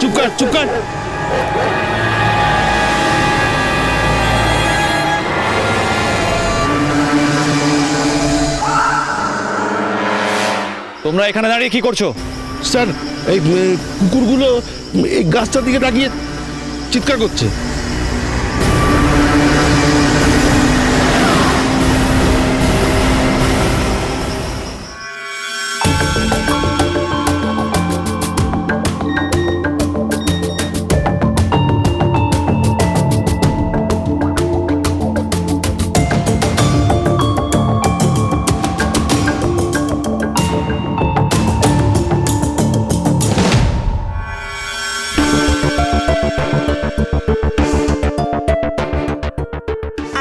চুপ কর চুপ কর। তোমরা এখানে দাঁড়িয়ে কি করছ? স্যার এই কুকুরগুলো এই গাছটার দিকে তাকিয়ে চিৎকার করছে।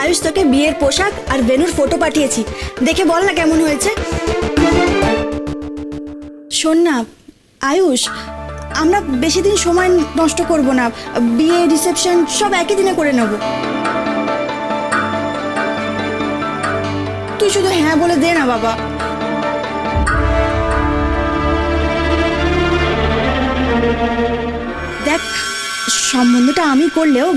আয়ুষ তোকে বিয়ের পোশাক আর বেনুর ফটো পাঠিয়েছি। দেখে বল না কেমন হয়েছে। শোন না, আয়ুষ, আমরা বেশি দিন সময় নষ্ট করব না। বিয়ে রিসেপশন সব একই দিনে করে নেব। তুই শুধু হ্যাঁ বলে দে না বাবা। সম্বন্ধটা আমি করলেও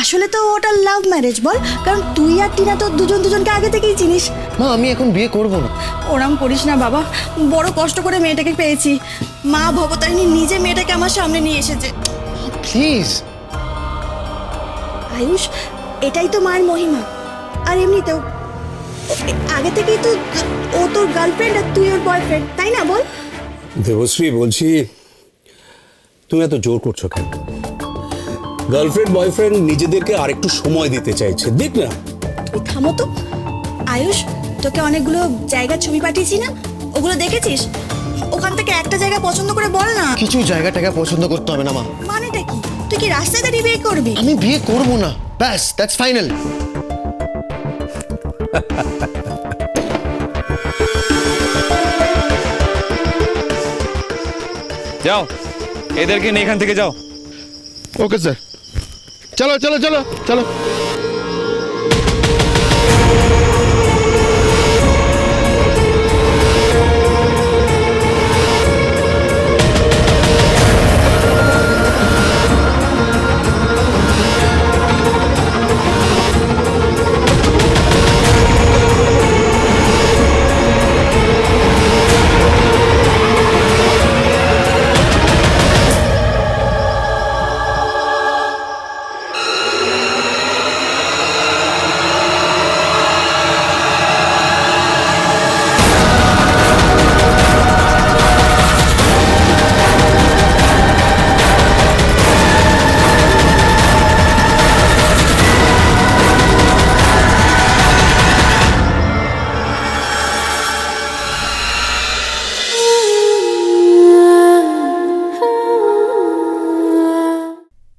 আসলে তো ওটা লাভ ম্যারেজ বল কারণ তুই আর টিনা তো দুজন দুজনকে আগে থেকেই চিনিস। মা আমি এখন বিয়ে করব না। ওরম করিস না বাবা বড় কষ্ট করে মেয়েটাকে পেয়েছি। মা ভবতারিণী নিজে মেয়েটাকে আমার সামনে নিয়ে এসেছে। প্লিজ আয়ুষ এটাই তো মায়ের মহিমা। আর এমনিতেও আগে থেকেই তো ও তোর গার্লফ্রেন্ড আর তুই ওর বয়ফ্রেন্ড তাই না বল? দেবশ্রী বলছি তুমি এত জোর করছ কেন? গার্লফ্রেন্ড বয়ফ্রেন্ড নিজেদেরকে আরেকটু সময় দিতে চাইছে। দেখ না। থামো তো। আয়ুষ তোকে অনেকগুলো জায়গার ছবি পাঠিয়েছি না? ওগুলো দেখেছিস? ওখান থেকে একটা জায়গা পছন্দ করে বল না। কিছু জায়গা টাকা পছন্দ করতে হবে না মা। মানেটা কি? তুই কি রাস্তায় দাঁড়িয়ে বিয়ে করবি? আমি বিয়ে করব না। ব্যাস দ্যাটস ফাইনাল যাও। এদেরকে নিয়ে এখান থেকে যাও। ওকে স্যার চলো চলো চলো চলো।